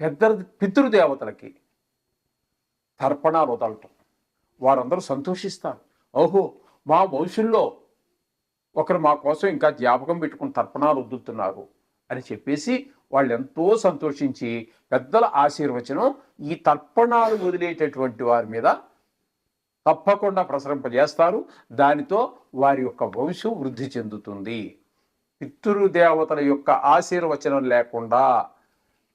పెద్ద పితృదేవతలకి తర్పణాలు వదలటం. వారందరూ సంతోషిస్తారు. ఓహో మా వంశంలో ఒకరు మా కోసం ఇంకా జ్ఞాపకం పెట్టుకుని తర్పణాలు వదులుతున్నారు అని చెప్పేసి వాళ్ళు ఎంతో సంతోషించి పెద్దల ఆశీర్వచనం ఈ తర్పణాలు వదిలేటటువంటి వారి మీద తప్పకుండా ప్రసరింపజేస్తారు. దానితో వారి యొక్క వంశం వృద్ధి చెందుతుంది. పితృదేవతల యొక్క ఆశీర్వచనం లేకుండా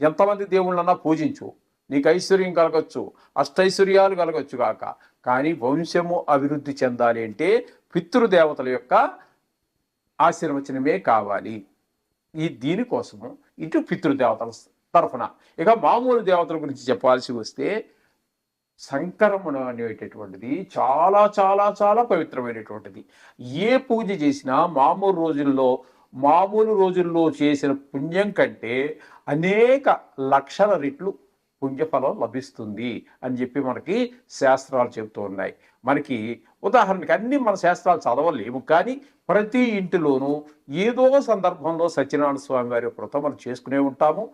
ఎంతమంది దేవుళ్ళన్నా పూజించు. నీకు ఐశ్వర్యం కలగచ్చు. అష్టైశ్వర్యాలు కలగచ్చు కాక కానీ వంశము అభివృద్ధి చెందాలి అంటే పితృదేవతల యొక్క ఆశీర్వచనమే కావాలి. ఈ దీనికోసము ఇటు పితృదేవతల తరఫున. ఇక మామూలు దేవతల గురించి చెప్పాల్సి వస్తే సంకరమున అనేటటువంటిది చాలా చాలా చాలా పవిత్రమైనటువంటిది. ఏ పూజ చేసినా మామూలు రోజుల్లో మామూలు రోజుల్లో చేసిన పుణ్యం కంటే అనేక లక్షల రెట్లు పుణ్యఫలం లభిస్తుంది అని చెప్పి మనకి శాస్త్రాలు చెబుతూ ఉన్నాయి. మనకి ఉదాహరణకి అన్ని మన శాస్త్రాలు చదవలేము కానీ ప్రతి ఇంటిలోనూ ఏదో సందర్భంలో సత్యనారాయణ స్వామి వారి వ్రతం మనం చేసుకునే ఉంటాము.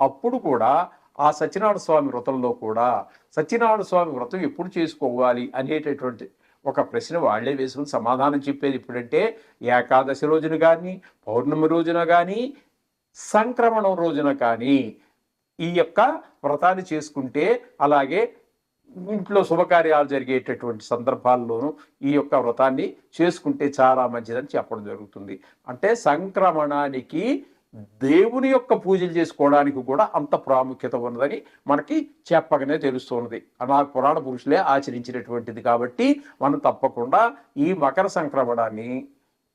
అప్పుడు కూడా ఆ సత్యనారాయణ స్వామి వ్రతంలో కూడా సత్యనారాయణ స్వామి వ్రతం ఎప్పుడు చేసుకోవాలి అనేటటువంటి ఒక ప్రశ్న వాళ్ళే వేసుకుని సమాధానం చెప్పేది ఇప్పుడంటే ఏకాదశి రోజున కానీ పౌర్ణమి రోజున కానీ సంక్రమణం రోజున కానీ ఈ యొక్క వ్రతాన్ని చేసుకుంటే అలాగే ఇంట్లో శుభకార్యాలు జరిగేటటువంటి సందర్భాల్లోనూ ఈ యొక్క వ్రతాన్ని చేసుకుంటే చాలా మంచిదని చెప్పడం జరుగుతుంది. అంటే సంక్రమణానికి దేవుని యొక్క పూజలు చేసుకోవడానికి కూడా అంత ప్రాముఖ్యత ఉన్నదని మనకి చెప్పగానే తెలుస్తున్నది అనా పురాణ పురుషులే ఆచరించినటువంటిది కాబట్టి మనం తప్పకుండా ఈ మకర సంక్రమణాన్ని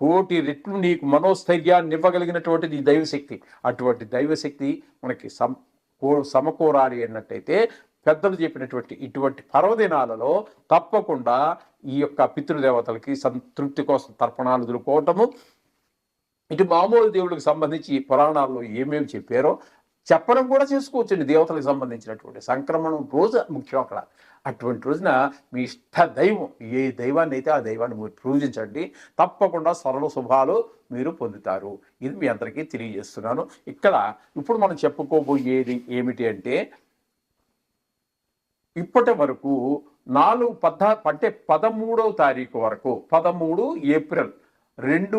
కోటి రెట్లు నీకు మనోస్థైర్యాన్ని ఇవ్వగలిగినటువంటిది దైవశక్తి. అటువంటి దైవశక్తి మనకి సమ కో సమకూరాలి అన్నట్టయితే పెద్దలు చెప్పినటువంటి ఇటువంటి పర్వదినాలలో తప్పకుండా ఈ యొక్క పితృదేవతలకి సంతృప్తి కోసం తర్పణాలు దులుకోవటము ఇటు మామూలు దేవుడికి సంబంధించి ఈ పురాణాల్లో ఏమేమి చెప్పారో చెప్పడం కూడా చేసుకోవచ్చండి దేవతలకు సంబంధించినటువంటి సంక్రమణం రోజు ముఖ్యం అక్కడ. అటువంటి రోజున మీ ఇష్ట దైవం ఏ దైవాన్ని అయితే ఆ దైవాన్ని మీరు పూజించండి తప్పకుండా సరళ శుభాలు మీరు పొందుతారు. ఇది మీ అందరికీ తెలియజేస్తున్నాను. ఇక్కడ ఇప్పుడు మనం చెప్పుకోబోయేది ఏమిటి అంటే ఇప్పటి వరకు నాలుగు పద్నా అంటే పదమూడవ తారీఖు వరకు పదమూడు ఏప్రిల్ రెండు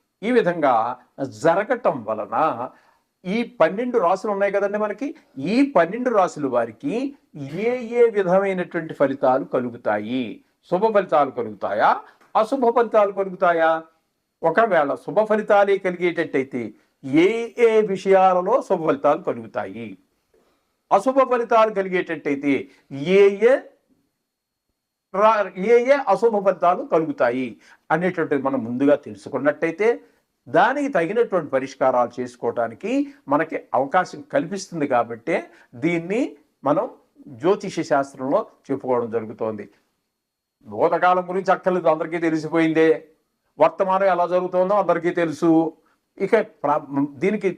ఈ విధంగా జరగటం వలన ఈ పన్నెండు రాసులు ఉన్నాయి కదండి మనకి. ఈ పన్నెండు రాసుల వారికి ఏ ఏ విధమైనటువంటి ఫలితాలు కలుగుతాయి? శుభ ఫలితాలు కలుగుతాయా? అశుభ ఫలితాలు కలుగుతాయా? ఒకవేళ శుభ ఫలితాలే కలిగేటట్టయితే ఏ ఏ విషయాలలో శుభ ఫలితాలు కలుగుతాయి? అశుభ ఫలితాలు కలిగేటట్టయితే ఏ ఏ రా ఏ ఏ అశుభ ఫలితాలు కలుగుతాయి అనేటువంటిది మనం ముందుగా తెలుసుకున్నట్టయితే దానికి తగినటువంటి పరిష్కారాలు చేసుకోవటానికి మనకి అవకాశం కల్పిస్తుంది కాబట్టే దీన్ని మనం జ్యోతిష శాస్త్రంలో చెప్పుకోవడం జరుగుతోంది. భూతకాలం గురించి అక్కర్లేదు అందరికీ తెలిసిపోయిందే. వర్తమానం ఎలా జరుగుతుందో అందరికీ తెలుసు. ఇక ప్రా- దీనికి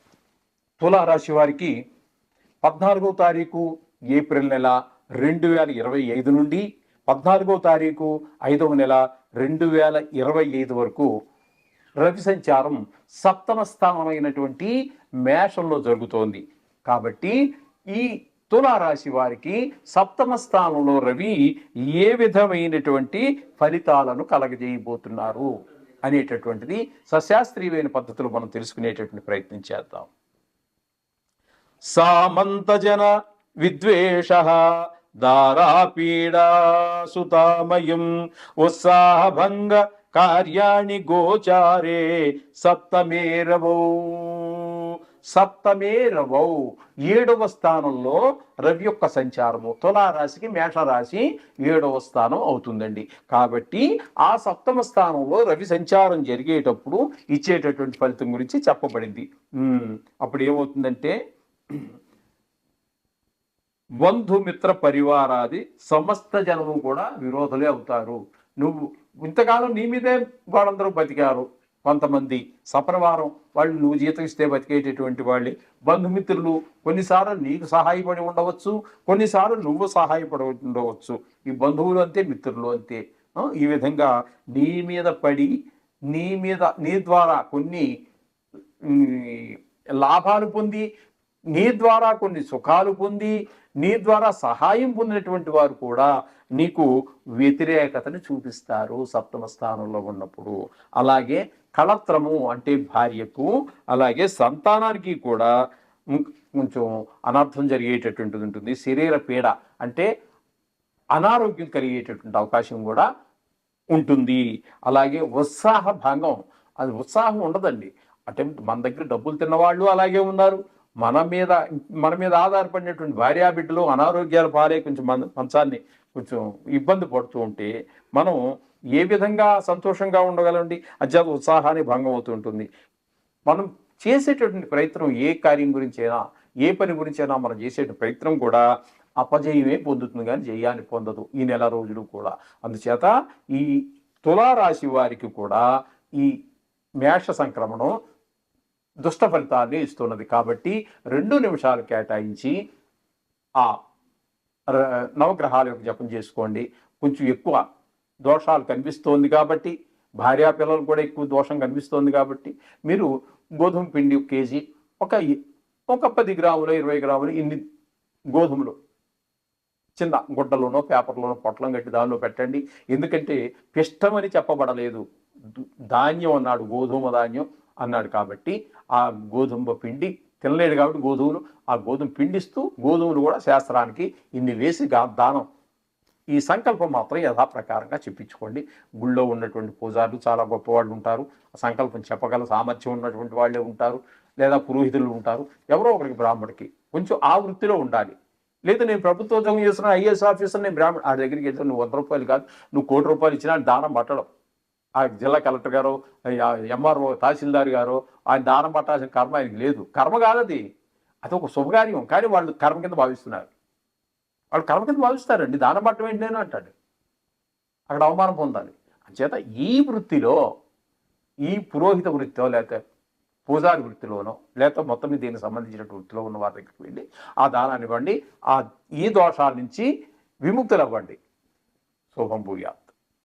తులారాశి వారికి పద్నాలుగో తారీఖు ఏప్రిల్ నెల రెండు వేల ఇరవై ఐదు నుండి పద్నాలుగో తారీఖు ఐదవ నెల రెండు వేల ఇరవై ఐదు వరకు రవి సంచారం సప్తమ స్థానమైనటువంటి మేషంలో జరుగుతోంది. కాబట్టి ఈ తులారాశి వారికి సప్తమ స్థానంలో రవి ఏ విధమైనటువంటి ఫలితాలను కలగజేయబోతున్నారు అనేటటువంటిది సశాస్త్రీయమైన పద్ధతులు మనం తెలుసుకునేటటువంటి ప్రయత్నం చేద్దాం. సామంతజన విద్వేష దారాపీడాసుతామయం ఉత్సాహభంగ కార్యాణి గోచారే సప్తమేరవౌ సప్తమేరవౌ ఏడవ స్థానంలో రవి యొక్క సంచారము. తులారాశికి మేషరాశి ఏడవ స్థానం అవుతుందండి. కాబట్టి ఆ సప్తమ స్థానంలో రవి సంచారం జరిగేటప్పుడు ఇచ్చేటటువంటి ఫలితం గురించి చెప్పబడింది. అప్పుడు ఏమవుతుందంటే బంధుమిత్ర పరివారాది సమస్త జనము కూడా విరోధులే అవుతారు. నువ్వు ఇంతకాలం నీ మీదే వాళ్ళందరూ బతికారు. కొంతమంది సపరివారం వాళ్ళు నువ్వు జీతం ఇస్తే బతికేటటువంటి వాళ్ళే. బంధుమిత్రులు కొన్నిసార్లు నీకు సహాయపడి ఉండవచ్చు కొన్నిసార్లు నువ్వు సహాయపడి ఉండవచ్చు. ఈ బంధువులు అంతే మిత్రులు అంతే. ఈ విధంగా నీ మీద పడి నీ మీద నీ ద్వారా కొన్ని లాభాలు పొంది నీ ద్వారా కొన్ని సుఖాలు పొంది నీ ద్వారా సహాయం పొందినటువంటి వారు కూడా నీకు వ్యతిరేకతని చూపిస్తారు సప్తమ స్థానంలో ఉన్నప్పుడు. అలాగే కళత్రము అంటే భార్యకు అలాగే సంతానానికి కూడా కొంచెం అనర్థం జరిగేటటువంటిది ఉంటుంది. శరీర పీడ అంటే అనారోగ్యం కలిగేటటువంటి అవకాశం కూడా ఉంటుంది. అలాగే ఉత్సాహ భంగం అది ఉత్సాహం ఉండదండి. అంటే మన దగ్గర డబ్బులు తిన్నవాళ్ళు అలాగే ఉన్నారు. మన మీద మన మీద ఆధారపడినటువంటి భార్యా బిడ్డలు అనారోగ్యాల పాలే కొంచెం మన మంచాన్ని కొంచెం ఇబ్బంది పడుతూ ఉంటే మనం ఏ విధంగా సంతోషంగా ఉండగలండి? అత్యంత ఉత్సాహాన్ని భంగం అవుతూ ఉంటుంది. మనం చేసేటటువంటి ప్రయత్నం ఏ కార్యం గురించైనా ఏ పని గురించైనా మనం చేసే ప్రయత్నం కూడా అపజయమే పొందుతుంది కానీ జయాన్ని పొందదు ఈ నెల రోజులు కూడా. అందుచేత ఈ తులారాశి వారికి కూడా ఈ మేష సంక్రమణం దుష్ట ఫలితాన్ని ఇస్తున్నది. కాబట్టి రెండు నిమిషాలు కేటాయించి ఆ నవగ్రహాల యొక్క జపం చేసుకోండి. కొంచెం ఎక్కువ దోషాలు కనిపిస్తోంది కాబట్టి భార్యా పిల్లలు కూడా ఎక్కువ దోషం కనిపిస్తోంది కాబట్టి మీరు గోధుమ పిండి ఒక కేజీ ఒక ఒక పది గ్రాములు ఇరవై గ్రాములు ఇన్ని గోధుమలు చిన్న గుడ్డలోనో పేపర్లోనో పొట్లం కట్టి దానిలో పెట్టండి. ఎందుకంటే పిష్టమని చెప్పబడలేదు. ధాన్యం అన్నాడు గోధుమ ధాన్యం. అన్నాడు కాబట్టి ఆ గోధుమ పిండి తినలేడు కాబట్టి గోధుమలు ఆ గోధుమ పిండిస్తూ గోధుమలు కూడా శాస్త్రానికి ఇన్ని వేసి దానం. ఈ సంకల్పం మాత్రం యథాప్రకారంగా చెప్పించుకోండి. గుళ్ళో ఉన్నటువంటి పూజారులు చాలా గొప్పవాళ్ళు ఉంటారు. ఆ సంకల్పం చెప్పగల సామర్థ్యం ఉన్నటువంటి వాళ్ళే ఉంటారు. లేదా పురోహితులు ఉంటారు. ఎవరో ఒకరికి బ్రాహ్మడికి కొంచెం ఆ వృత్తిలో ఉండాలి. లేదు నేను ప్రభుత్వ ఉద్యోగం చేస్తున్నా ఐఏఎస్ ఆఫీసర్ నేను బ్రాహ్మణ ఆ దగ్గరికి వెళ్తే నువ్వు వంద రూపాయలు కాదు నువ్వు కోటి రూపాయలు ఇచ్చినా దానం పట్టడం. ఆ జిల్లా కలెక్టర్ గారు ఎంఆర్ఓ తహసీల్దార్ గారు ఆయన దానం పట్టాల్సిన కర్మ ఆయనకి లేదు. కర్మ కాదది అది. ఒక శుభకార్యం. కానీ వాళ్ళు కర్మ కింద భావిస్తున్నారు. వాళ్ళు కర్మ కింద భావిస్తారండి. దానం పట్టడం ఏంటి నేను అంటాడు. అక్కడ అవమానం పొందాలి. అంచేత ఈ వృత్తిలో ఈ పురోహిత వృత్తిలో లేకపోతే పూజారి వృత్తిలోనో లేకపోతే మొత్తం మీద దీనికి సంబంధించిన వృత్తిలో ఉన్న వారి దగ్గరికి వెళ్ళి ఆ దానాన్ని ఇవ్వండి. ఆ ఈ దోషాల నుంచి విముక్తులు అవ్వండి శుభం భూయా